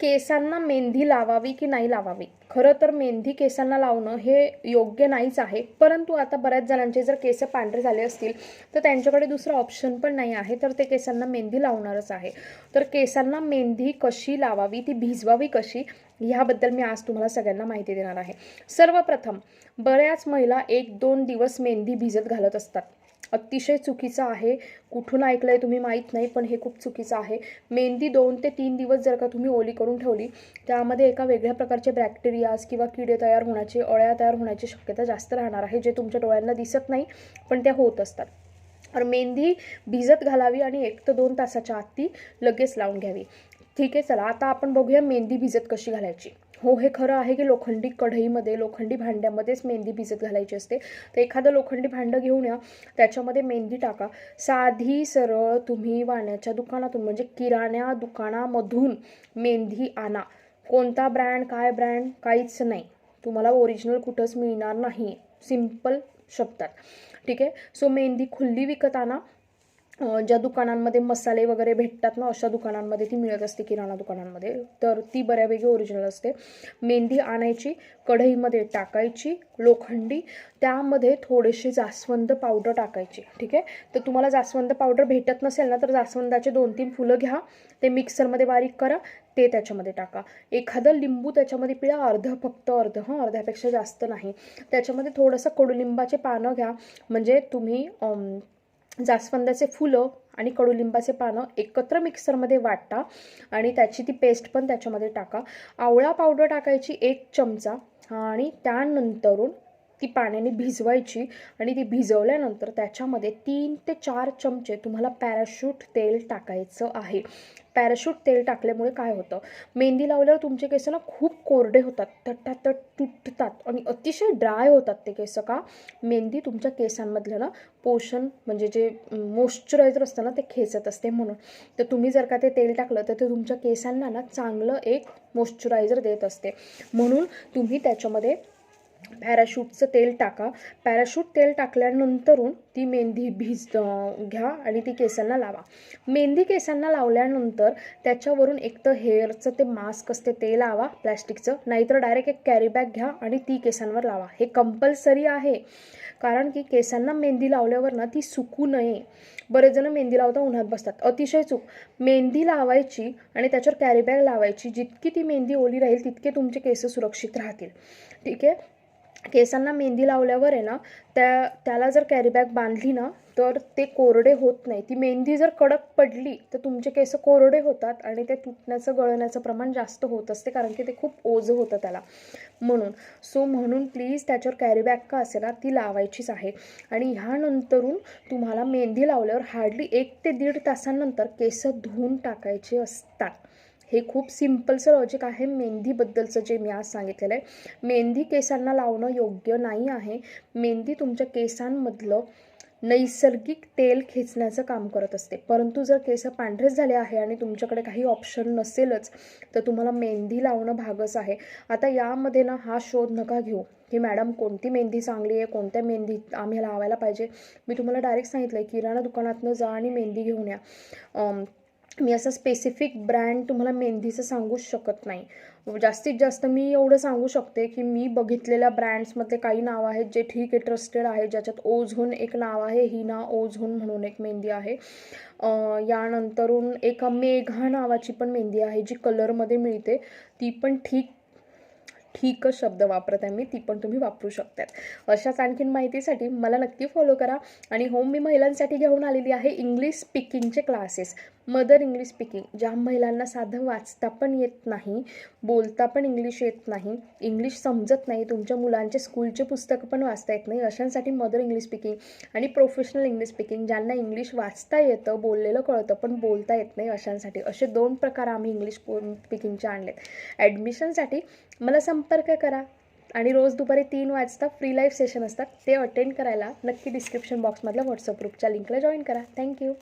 केसांना मेहंदी लावावी की नाही लावावी? खरं तर मेहंदी केसांना लावणं हे योग्य नाहीच आहे. परंतु आता बऱ्याच जणांचे जर केस पांढरे झाले असतील तर त्यांच्याकडे दुसरं ऑप्शन पण नाही आहे तर ते केसांना मेहंदी लावणारच आहे. तर केसांना मेहंदी कशी लावावी ती भिजवावी कशी ह्याबद्दल मी आज तुम्हाला सगळ्यांना माहिती देणार आहे. सर्वप्रथम बऱ्याच महिला एक दोन दिवस मेहंदी भिजत घालत असतात. अतिशय चुकीचं आहे. कुठून ऐकलं आहे तुम्ही माहीत नाही पण हे खूप चुकीचं आहे. मेहंदी दोन ते तीन दिवस जर का तुम्ही ओली करून ठेवली त्यामध्ये एका वेगळ्या प्रकारचे बॅक्टेरियाज किंवा किडे तयार होण्याची अळ्या तयार होण्याची शक्यता जास्त राहणार आहे जे तुमच्या डोळ्यांना दिसत नाही पण त्या होत असतात. तर मेहंदी भिजत घालावी आणि एक ते दोन तासाच्या आत ती लगेच लावून घ्यावी. ठीक आहे चला आता आपण बघूया मेहंदी भिजत कशी घालायची. हो हे खरं आहे की लोखंडी कढईमध्ये लोखंडी भांड्यामध्येच मेहंदी भिजत घालायची असते. तर एखादं लोखंडी भांडं घेऊन या त्याच्यामध्ये मेहंदी टाका. साधी सरळ तुम्ही वाण्याच्या दुकानातून म्हणजे किराण्या दुकानामधून मेहंदी आणा. कोणता ब्रँड काय ब्रँड काहीच नाही. तुम्हाला ओरिजिनल कुठंच मिळणार नाही. सिंपल शब्दात. ठीक आहे? सो मेहंदी खुल्ली विकत आणा. ज्या दुकानांमध्ये मसाले वगैरे भेटतात ना अशा दुकानांमध्ये ती मिळत असते किराणा दुकानांमध्ये. तर ती बऱ्यापैकी ओरिजिनल असते. मेहंदी आणायची कढईमध्ये टाकायची लोखंडी त्यामध्ये थोडेसे जास्वंद पावडर टाकायची. ठीक आहे? तर तुम्हाला जास्वंद पावडर भेटत नसेल ना तर जास्वंदाचे दोन तीन फुलं घ्या. ते मिक्सरमध्ये बारीक करा ते त्याच्यामध्ये टाका. एखादं लिंबू त्याच्यामध्ये पिळा अर्ध फक्त अर्ध हां अर्ध्यापेक्षा जास्त नाही. त्याच्यामध्ये थोडंसं कडुलिंबाचे पानं घ्या. म्हणजे तुम्ही जास्वंदाचे फुलं आणि कडुलिंबाचे पानं एकत्र मिक्सरमध्ये वाटा आणि त्याची ती पेस्ट पण त्याच्यामध्ये टाका. आवळा पावडर टाकायची एक चमचा आणि त्यानंतरून ती पाण्याने भिजवायची आणि ती भिजवल्यानंतर त्याच्यामध्ये तीन ते चार चमचे तुम्हाला पॅराशूट तेल टाकायचं आहे. पॅराशूट तेल टाकल्यामुळे काय होतं? मेहंदी लावल्यावर तुमचे केस ना खूप कोरडे होतात. तर त्या अतिशय ड्राय होतात ते केस का? मेहंदी तुमच्या केसांमधलं ना पोषण म्हणजे जे मॉइश्चरायझर असतं ना ते खेचत असते म्हणून. तर तुम्ही जर का ते तेल टाकलं तर ते तुमच्या केसांना ना चांगलं एक मॉइश्चरायझर देत असते. म्हणून तुम्ही त्याच्यामध्ये पॅराशूटचं तेल टाका. पॅराशूट तेल टाकल्यानंतरून ती मेहंदी भिज घ्या आणि ती केसांना लावा. मेहंदी केसांना लावल्यानंतर त्याच्यावरून एक तर हेअरचं ते मास्क असते ते लावा प्लॅस्टिकचं. नाहीतर डायरेक्ट एक कॅरी बॅग घ्या आणि ती केसांवर लावा. हे कंपल्सरी आहे. कारण की केसांना मेहंदी लावल्यावर ना ती सुकू नये. बरेच जण मेहंदी लावता उन्हात बसतात. अतिशय चूक. मेहंदी लावायची आणि त्याच्यावर कॅरी बॅग लावायची. जितकी ती मेहंदी ओली राहील तितके तुमचे केस सुरक्षित राहतील. ठीक आहे? केसांना मेहंदी लावल्यावर आहे ना त्या त्याला जर कॅरीबॅग बांधली ना तर ते कोरडे होत नाही. ती मेहंदी जर कडक पडली तर तुमचे केस कोरडे होतात आणि ते तुटण्याचं गळण्याचं प्रमाण जास्त होत असते कारण की ते खूप ओझं होतं त्याला. म्हणून सो म्हणून प्लीज त्याच्यावर कॅरीबॅग का असेल ना ती लावायचीच आहे. आणि ह्यानंतरून तुम्हाला मेहंदी लावल्यावर हार्डली एक ते दीड तासानंतर केस धुवून टाकायचे असतात. हे खूप सिम्पलचं लॉजिक आहे. मेहंदीबद्दलचं जे मी आज सांगितलेलं आहे. मेहंदी केसांना लावणं योग्य नाही आहे. मेहंदी तुमच्या केसांमधलं नैसर्गिक तेल खेचण्याचं काम करत असते. परंतु जर केस पांढरेच झाले आहे आणि तुमच्याकडे काही ऑप्शन नसेलच तर तुम्हाला मेहंदी लावणं भागच आहे. आता यामध्ये ना हा शोध नका घेऊ. की मॅडम कोणती मेहंदी चांगली आहे? कोणत्या मेहंदी आम्ही लावायला पाहिजे? मी तुम्हाला डायरेक्ट सांगितलं आहे किराणा दुकानातनं जा आणि मेहंदी घेऊन या. मी असं स्पेसिफिक ब्रँड तुम्हाला मेहंदीचं सांगूच शकत नाही. जास्तीत जास्त मी एवढं सांगू शकते की मी बघितलेल्या ब्रँड्समधले काही नाव आहेत जे ठीक आहे ट्रस्टेड आहे ज्याच्यात ओझोन एक नाव आहे हिना ओझोन म्हणून एक मेहंदी आहे. यानंतरून एक मेघा नावाची पण मेहंदी आहे जी कलरमध्ये मिळते. ती पण ठीक ठीक शब्द वापरत आहे मी ती पण तुम्ही वापरू शकतात. अशाच आणखीन माहितीसाठी मला नक्की फॉलो करा. आणि हो मी महिलांसाठी घेऊन आलेली आहे इंग्लिश स्पीकिंगचे क्लासेस मदर इंग्लिश स्पीकिंग ज्या महिलांना साधं वाचता पण येत नाही बोलता पण इंग्लिश येत नाही इंग्लिश समजत नाही तुमच्या मुलांचे स्कूलचे पुस्तकं पण वाचता येत नाही अशांसाठी मदर इंग्लिश स्पीकिंग आणि प्रोफेशनल इंग्लिश स्पीकिंग ज्यांना इंग्लिश वाचता येतं बोललेलं कळतं पण बोलता येत नाही अशांसाठी. असे दोन प्रकार आम्ही इंग्लिश स्पीकिंगचे आणलेत. ॲडमिशनसाठी मला संपर्क करा आणि रोज दुपारी तीन वाजता फ्री लाईव्ह सेशन असतात ते अटेंड करायला नक्की डिस्क्रिप्शन बॉक्समधल्या व्हॉट्सअप ग्रुपच्या लिंकला जॉईन करा. थँक्यू